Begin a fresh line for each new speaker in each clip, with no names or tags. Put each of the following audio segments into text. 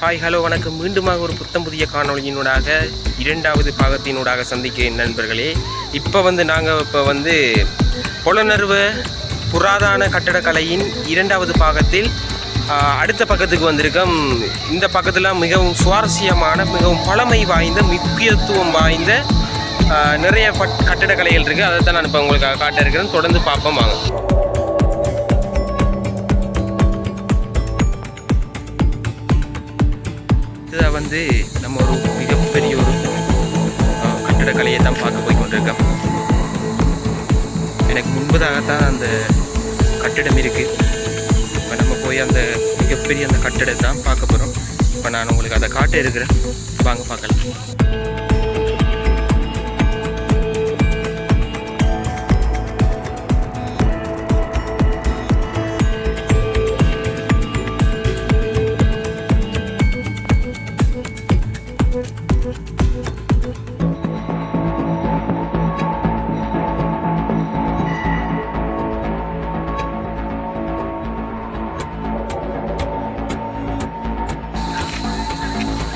Hi hello வணக்கம். மீண்டுமாக ஒரு புத்தம் புதிய காணொலியினூடாக இரண்டாவது பாகத்தினூடாக சந்திக்கிறேன் நண்பர்களே. இப்போ வந்து நாங்கள் இப்போ வந்து புலனர்வ புராதான கட்டடக்கலையின் இரண்டாவது பாகத்தில் அடுத்த பக்கத்துக்கு வந்திருக்கோம். இந்த பக்கத்தில் மிகவும் சுவாரஸ்யமான மிகவும் பழமை வாய்ந்த முக்கியத்துவம் வாய்ந்த நிறைய பட் கட்டடக்கலைகள் இருக்குது அதை தான் நான் இப்போ உங்களுக்கு காட்ட இருக்கிறேன். தொடர்ந்து பார்ப்போம் வாங்க. வந்து நம்ம ஒரு மிகப்பெரிய ஒரு அஹ், கட்டடக்கலையை தான் பார்க்க போய் கொண்டிருக்கோம். எனக்கு முன்பதாகத்தான் அந்த கட்டிடம் இருக்குது இப்போ நம்ம போய் அந்த மிகப்பெரிய அந்த கட்டிடத்தை தான் பார்க்க போகிறோம் இப்போ நான் உங்களுக்கு அதை காட்ட இருக்கிறேன். வாங்க பார்க்கலாம்.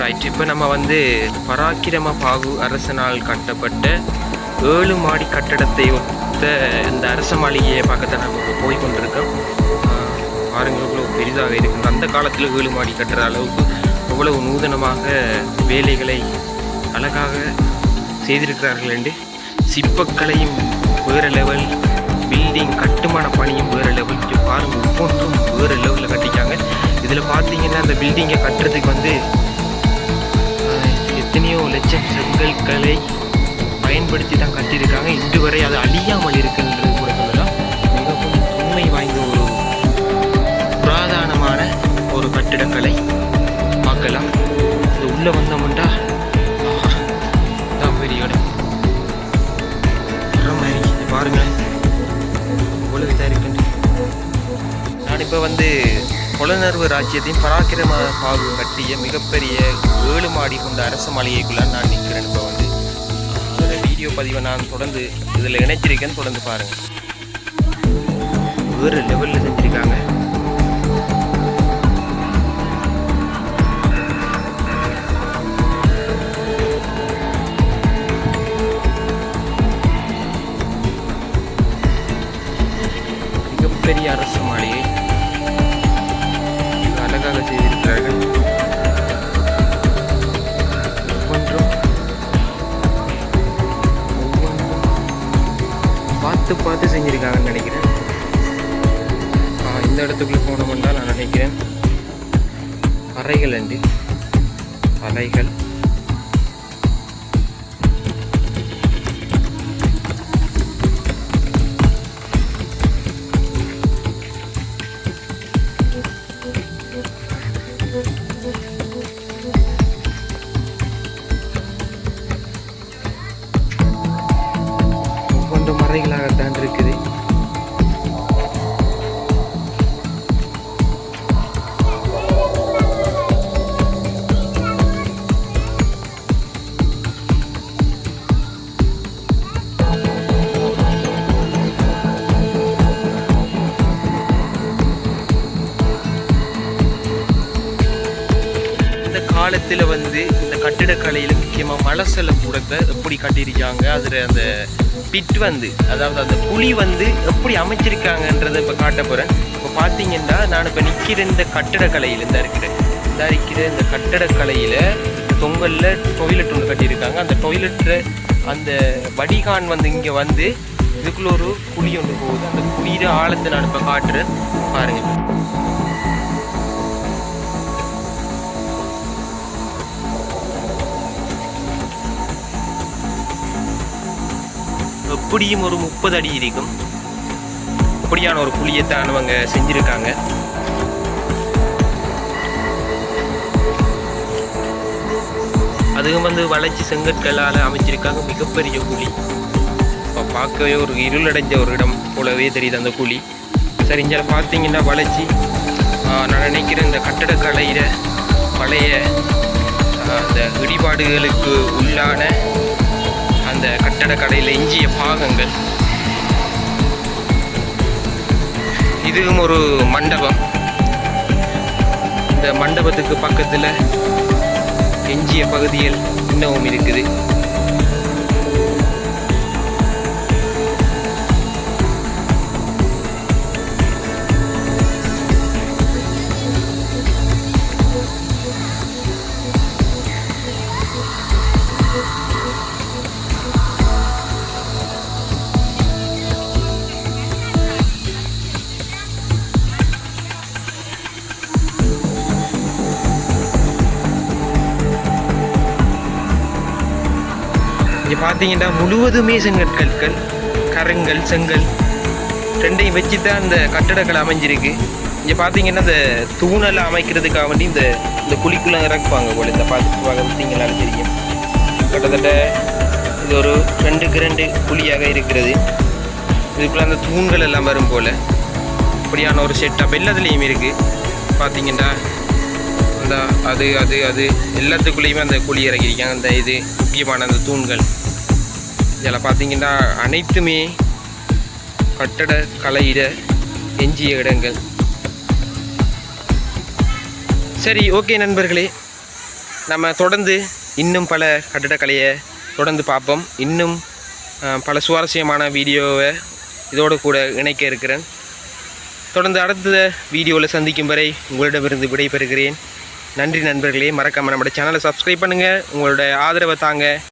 ரைட் இப்போ நம்ம வந்து பராக்கிரம பாகு அரசனால் கட்டப்பட்ட ஏழு மாடி கட்டடத்தை ஒத்த இந்த அரச மாளிகையை பக்கத்தில் நம்ம இப்போ போய் கொண்டிருக்கோம் பாருங்கள் பாருங்க எவ்வளோ பெரிதாக இருக்குது. அந்த காலத்தில் ஏழு மாடி கட்டுற அளவுக்கு அவ்வளவு நூதனமாக வேலைகளை அழகாக செய்திருக்கிறார்கள் என்று சிற்பக்கலையும் வேறு லெவல் பில்டிங் கட்டுமான பணியும் வேறு லெவல் இங்க பாருங்க ஒவ்வொன்றும் வேறு லெவலில் கட்டிக்காங்க இதில் பார்த்தீங்கன்னா அந்த பில்டிங்கை கட்டுறதுக்கு வந்து லட்சம் செங்கற்களை பயன்படுத்தி தான் கட்டியிருக்காங்க. இன்று வரை அது அழியாமல் இருக்குன்றது கூட சொல்லலாம். மிகவும் உண்மை வாய்ந்த ஒரு புராதனமான ஒரு கட்டிடக்கலை. பார்க்கலாம். இது உள்ளே வந்தோம்டா புலனர்வு ராஜ்யத்தின் பராக்கிரம பாகு கட்டிய மிகப்பெரிய ஏழு மாடி கொண்ட அரச மாளிகைக்குள்ள நான் நிற்கிறேன் இப்போ வந்து. அதோட வீடியோ பதிவை நான் தொடர்ந்து இதில் இணைச்சிருக்கேன் தொடர்ந்து பாருங்கள் வேறு லெவலில் செஞ்சுருக்காங்க. மிகப்பெரிய அரசு மாளிகை. அழகாக செய்திருக்கிறார்கள். ஒவ்வொன்றும் ஒவ்வொன்றும் பார்த்து பார்த்து செஞ்சுருக்காங்கன்னு நினைக்கிறேன். இந்த இடத்துக்குள்ளே இடத்துக்குள்ள தான் நான் நினைக்கிறேன் அறைகள் அண்டு அறைகள் ஒவ்வொன்றும் மறைகளாகத்தான் இருக்குது. இந்த காலத்தில் வந்து இந்த கட்டிடக்கலையில் முக்கியமாக மலசல கூடத்தை எப்படி கட்டியிருக்காங்க? அதில் அந்த பிட் வந்து அதாவது அந்த குழி வந்து எப்படி அமைச்சிருக்காங்கன்றதை இப்போ காட்ட போகிறேன் இப்போ பார்த்தீங்கன்னா நான் இப்போ நிற்கிற இந்த கட்டடக்கலையில் தான் இருக்கிறேன் இந்த இருக்கிற இந்த கட்டடக்கலையில் தொங்கலில் டொய்லெட் ஒன்று கட்டியிருக்காங்க. அந்த டொய்லெட்டில் அந்த வடிகான் வந்து இங்கே வந்து இதுக்குள்ள ஒரு குழி ஒன்று போகுது. அந்த குழியில ஆழத்தை நான் இப்போ காட்டுறேன். பாருங்கள் எப்படியும் ஒரு முப்பது அடி இருக்கும் அப்படியான ஒரு குழியைத்தான் அவங்க செஞ்சுருக்காங்க. அதுவும் வந்து வளைச்சி செங்கற்களால் அமைச்சிருக்காங்க மிகப்பெரிய குழி இப்போ பார்க்கவே ஒரு இருளடைஞ்ச ஒரு இடம் போலவே தெரியுது அந்த குழி சரி இங்கே பார்த்தீங்கன்னா வளைச்சி நான் நினைக்கிறேன் இந்த கட்டடக்கலையில் பழைய அந்த இடிபாடுகளுக்கு உள்ளான அந்த கட்டடக்கலையில் எஞ்சிய பாகங்கள். இதுவும் ஒரு மண்டபம். இந்த மண்டபத்துக்கு பக்கத்தில் எஞ்சிய பகுதியில் இன்னமும் இருக்குது. இங்கே பார்த்தீங்கன்னா முழுவதுமே செங்கற்கற்கள் கருங்கல் செங்கல் ரெண்டையும் வச்சு தான் இந்த கட்டடக்கலை அமைஞ்சிருக்கு. இங்கே பார்த்தீங்கன்னா இந்த தூணெல்லாம் அமைக்கிறதுக்காக வேண்டி இந்த இந்த குழிக்குள்ளே இறக்குவாங்க போல. இந்த பார்த்து பார்த்தீங்களாலும் தெரியும் கிட்டத்தட்ட இது ஒரு ரெண்டுக்கு ரெண்டு குழியாக இருக்கிறது. இதுக்குள்ளே அந்த தூண்கள் எல்லாம் வரும் போல். அப்படியான ஒரு செட்டப் எல்லாத்துலேயும் இருக்குது பார்த்தீங்கன்னா அந்த அது அது அது எல்லாத்துக்குள்ளேயுமே அந்த குழி இறக்கிருக்காங்க அந்த இது முக்கியமான அந்த தூண்கள். இதில் பார்த்தீங்கன்னா அனைத்துமே கட்டட கலையிட எஞ்சிய இடங்கள். சரி ஓகே நண்பர்களே. நம்ம தொடர்ந்து இன்னும் பல கட்டடக்கலையை தொடர்ந்து பார்ப்போம். இன்னும் பல சுவாரஸ்யமான வீடியோவை இதோடு கூட இணைக்க இருக்கிறேன். தொடர்ந்து அடுத்த வீடியோவில் சந்திக்கும் வரை உங்களிடமிருந்து விடைபெறுகிறேன். நன்றி நண்பர்களே. மறக்காமல் நம்மளோட சேனலை சப்ஸ்கிரைப் பண்ணுங்கள் உங்களோட ஆதரவை தாங்க.